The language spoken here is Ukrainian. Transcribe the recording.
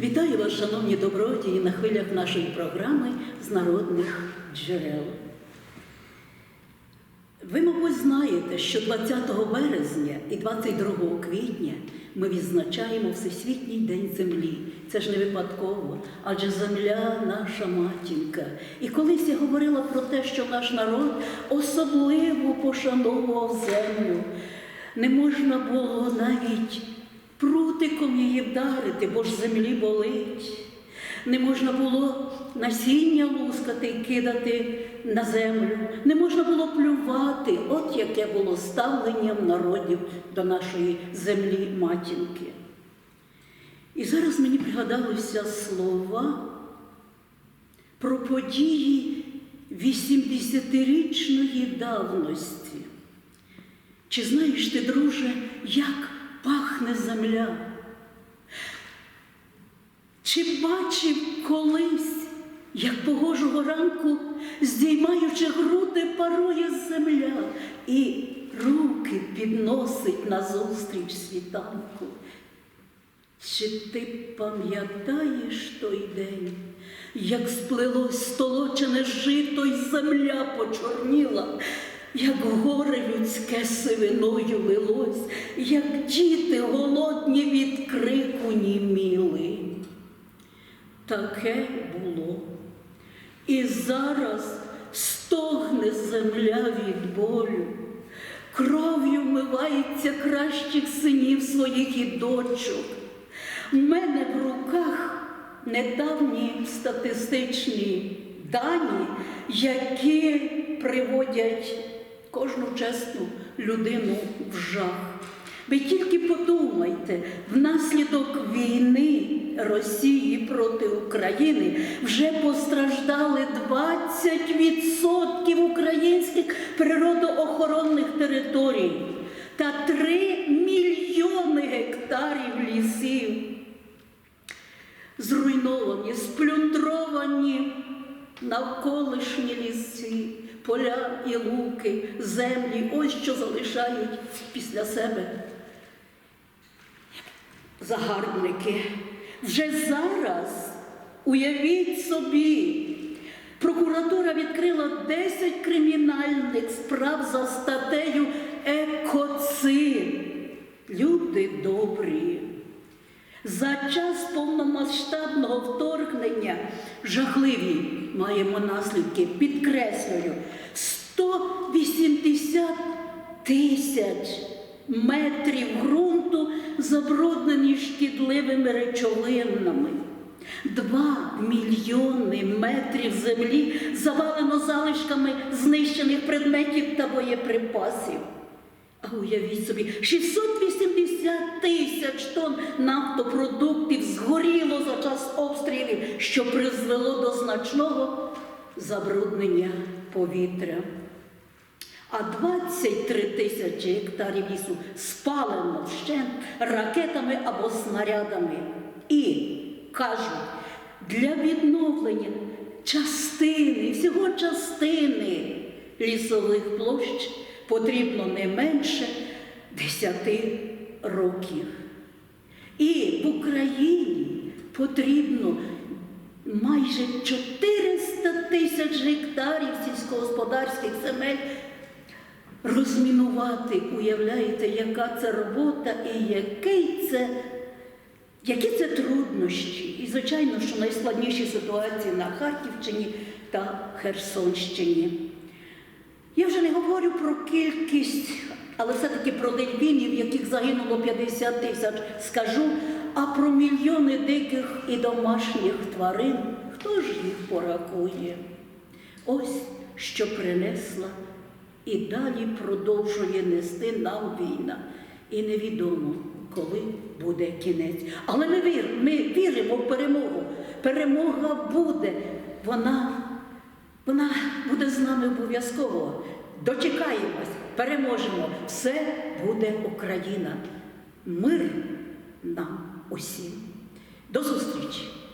Вітаю вас, шановні добродії, на хвилях нашої програми з народних джерел. Ви, мабуть, знаєте, що 20 березня і 22 квітня ми відзначаємо Всесвітній день землі. Це ж не випадково, адже земля наша матінка. І колись я говорила про те, що наш народ особливо пошановував землю. Не можна було навіть прутиком її вдарити, бо ж землі болить. Не можна було насіння лускати і кидати на землю, не можна було плювати, от яке було ставлення народів до нашої землі матінки. І зараз мені пригадалися слова про події 80-річної давності. Чи знаєш ти, друже, як пахне земля? Чи бачив колись, як погожого ранку, здіймаючи груди, парує земля і руки підносить назустріч світанку? Чи ти пам'ятаєш той день, як сплелось столочене жито, й земля почорніла, як горе людське сивиною лилось, як діти голодні від крику німіли? Таке було. І зараз стогне земля від болю, кров'ю вмивається кращих синів своїх і дочок. У мене в руках недавні статистичні дані, які приводять кожну чесну людину в жах. Ви тільки подумайте, внаслідок війни Росії проти України вже постраждали 20% українських природоохоронних територій та 3 мільйони гектарів лісів. Зруйновані, сплюндровані навколишні ліси, поля і луки, землі, ось що залишають після себе загарбники. Вже зараз, уявіть собі, прокуратура відкрила 10 кримінальних справ за статтею екоцид. Люди добрі. За час повномасштабного вторгнення жахливі маємо наслідки, підкреслюю, 180 тисяч метрів ґрунту забруднені шкідливими речовинами. Два мільйони метрів землі завалено залишками знищених предметів та боєприпасів. А уявіть собі, 680 тисяч тонн нафтопродуктів згоріло за час обстрілів, що призвело до значного забруднення повітря. А 23 тисячі гектарів лісу спалено вщент ракетами або снарядами. І кажуть, для відновлення частини, всього частини лісових площ потрібно не менше 10 років. І в Україні потрібно майже 400 тисяч гектарів сільськогосподарських земель розмінувати. Уявляєте, яка це робота і який це, які це труднощі. І, звичайно, що найскладніші ситуації на Харківщині та Херсонщині. Я вже не говорю про кількість, але все-таки про дельфінів, яких загинуло 50 тисяч, скажу, а про мільйони диких і домашніх тварин, хто ж їх порахує? Ось що принесла і далі продовжує нести нам війна. І невідомо, коли буде кінець. Але ми віримо, ми віримо в перемогу. Перемога буде. Вона, вона буде з нами обов'язково. Дочекаємось, переможемо. Все буде Україна. Мир нам усім. До зустрічі!